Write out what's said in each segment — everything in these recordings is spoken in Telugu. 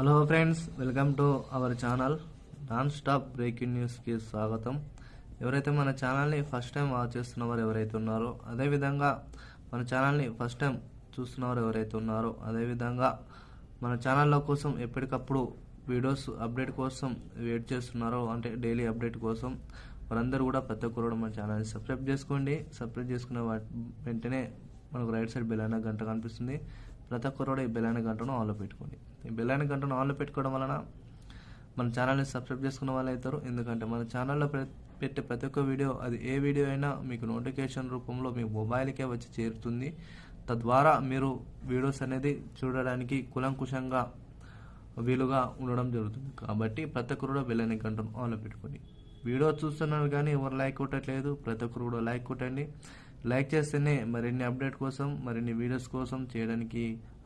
Hello friends welcome to our channel non stop breaking న్యూస్కి స్వాగతం. ఎవరైతే మన ఛానల్ని ఫస్ట్ టైం వాచ్ చేస్తున్నవారు ఎవరైతే ఉన్నారో అదేవిధంగా మన ఛానల్ని ఫస్ట్ టైం చూస్తున్నవారు ఎవరైతే ఉన్నారో అదేవిధంగా మన ఛానల్లో కోసం ఎప్పటికప్పుడు వీడియోస్ అప్డేట్ కోసం వెయిట్ చేస్తున్నారో అంటే డైలీ అప్డేట్ కోసం వారందరూ కూడా ప్రతి ఒక్కరు కూడా మన ఛానల్ని సబ్స్క్రైబ్ చేసుకోండి. సబ్స్క్రైబ్ చేసుకున్న వాటి వెంటనే మనకు రైట్ సైడ్ బెల్ అయిన గంట కనిపిస్తుంది. ప్రతి ఒక్కరు కూడా ఈ బెల్ గంటను ఆన్లో పెట్టుకోండి. ఈ బెల్ గంటను ఆన్లో పెట్టుకోవడం వలన మన ఛానల్ని సబ్స్క్రైబ్ చేసుకున్న వాళ్ళు అవుతారు. ఎందుకంటే మన ఛానల్లో పెట్టే ప్రతి ఒక్క వీడియో అది ఏ వీడియో అయినా మీకు నోటిఫికేషన్ రూపంలో మీ మొబైల్కే వచ్చి చేరుతుంది. తద్వారా మీరు వీడియోస్ అనేది చూడడానికి కులంకుశంగా వీలుగా ఉండడం జరుగుతుంది. కాబట్టి ప్రతి ఒక్కరు కూడా వెళ్ళని గంటను ఆన్లో పెట్టుకోండి. వీడియో చూస్తున్నారు కానీ ఎవరు లైక్ కొట్టట్లేదు ప్రతి ఒక్కరు కూడా లైక్ కొట్టండి. లైక్ చేస్తేనే మరిన్ని అప్డేట్ కోసం మరిన్ని వీడియోస్ కోసం చేయడానికి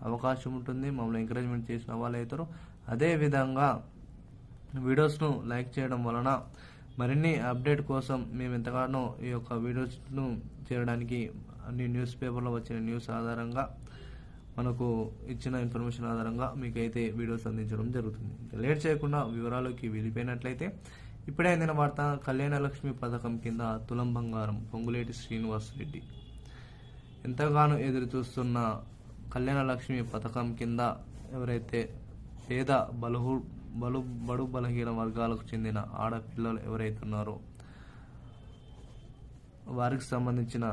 అవకాశం ఉంటుంది మమ్మల్ని ఎంకరేజ్మెంట్ చేసిన వాళ్ళు అవుతారు. అదేవిధంగా వీడియోస్ను లైక్ చేయడం వలన మరిన్ని అప్డేట్ కోసం మేము ఎంతగానో ఈ యొక్క వీడియోస్ను చేయడానికి అన్ని న్యూస్ పేపర్లో వచ్చిన న్యూస్ ఆధారంగా మనకు ఇచ్చిన ఇన్ఫర్మేషన్ ఆధారంగా మీకైతే వీడియోస్ అందించడం జరుగుతుంది. ఇంకా లేట్ చేయకుండా వివరాలకి వెళ్ళిపోయినట్లయితే ఇప్పుడే అందిన వార్త కళ్యాణలక్ష్మి పథకం కింద తులం బంగారం పొంగులేటి శ్రీనివాస్ రెడ్డి ఎంతగానో ఎదురు చూస్తున్న కళ్యాణలక్ష్మి పథకం కింద ఎవరైతే పేద బలుహు బలు బడు బలహీన వర్గాలకు చెందిన ఆడపిల్లలు ఎవరైతే ఉన్నారో వారికి సంబంధించిన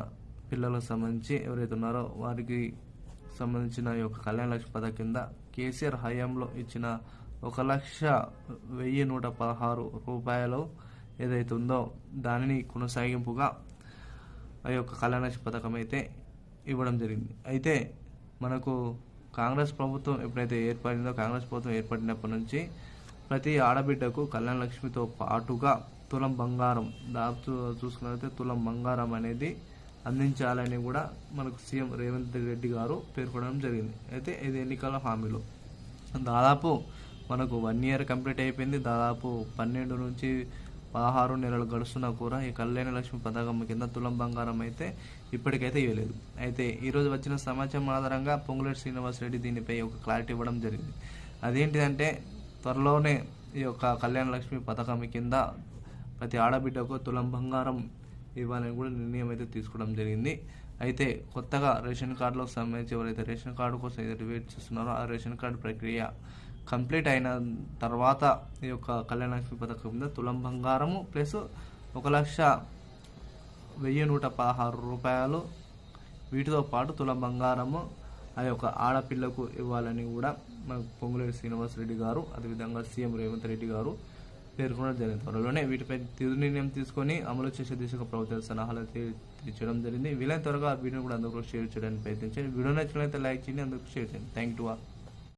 పిల్లలకు సంబంధించి ఎవరైతే ఉన్నారో వారికి సంబంధించిన ఈ యొక్క కళ్యాణలక్ష్మి పథకం కింద కేసీఆర్ హయాంలో ఇచ్చిన ఒక లక్ష వెయ్యి నూట పదహారు రూపాయలు ఏదైతే ఉందో దానిని కొనసాగింపుగా ఆ యొక్క కళ్యాణ పథకం అయితే ఇవ్వడం జరిగింది. అయితే మనకు కాంగ్రెస్ ప్రభుత్వం ఎప్పుడైతే ఏర్పడిందో కాంగ్రెస్ ప్రభుత్వం ఏర్పడినప్పటి నుంచి ప్రతి ఆడబిడ్డకు కళ్యాణ లక్ష్మితో పాటుగా తులం బంగారం దాదాపు చూసుకున్నట్లయితే తులం బంగారం అనేది అందించాలని కూడా మనకు సీఎం రేవంత్ రెడ్డి గారు పేర్కొనడం జరిగింది. అయితే ఇది ఎన్నికల హామీలో. దాదాపు మనకు వన్ ఇయర్ కంప్లీట్ అయిపోయింది. దాదాపు పన్నెండు నుంచి పదహారు నెలలు గడుస్తున్నా కూడా ఈ కళ్యాణ లక్ష్మి పథకం కింద తులం బంగారం అయితే ఇప్పటికైతే ఇవ్వలేదు. అయితే ఈరోజు వచ్చిన సమాచారం ఆధారంగా పొంగులేటి శ్రీనివాస్ రెడ్డి దీనిపై ఒక క్లారిటీ ఇవ్వడం జరిగింది. అదేంటిదంటే త్వరలోనే ఈ యొక్క కళ్యాణ లక్ష్మి పథకం కింద ప్రతి ఆడబిడ్డకు తులం బంగారం ఇవ్వాలని కూడా నిర్ణయం అయితే తీసుకోవడం జరిగింది. అయితే కొత్తగా రేషన్ కార్డులకు సంబంధించి ఎవరైతే రేషన్ కార్డు కోసం ఏదైతే వెయిట్ చేస్తున్నారో ఆ రేషన్ కార్డు ప్రక్రియ కంప్లీట్ అయిన తర్వాత ఈ యొక్క కళ్యాణ లక్ష్మి పథకం కింద తులం బంగారము ప్లస్ ఒక లక్ష వెయ్యి నూట పదహారు రూపాయలు. వీటితో పాటు తులం బంగారము ఆ యొక్క ఆడపిల్లకు ఇవ్వాలని కూడా మా పొంగులేటి శ్రీనివాస్ రెడ్డి గారు అదేవిధంగా సీఎం రేవంత్ రెడ్డి గారు పేర్కొనడం జరిగింది. త్వరలోనే వీటిపై తుది నిర్ణయం తీసుకొని అమలు చేసే దిశగా ప్రభుత్వ సలహాలు తీర్చడం జరిగింది. వీలైన త్వరగా వీడియో కూడా అందరూ షేర్ చేయడానికి ప్రయత్నించండి. వీడియో నచ్చినట్లయితే లైక్ చేయండి అందరికీ షేర్ చేయండి. Thank you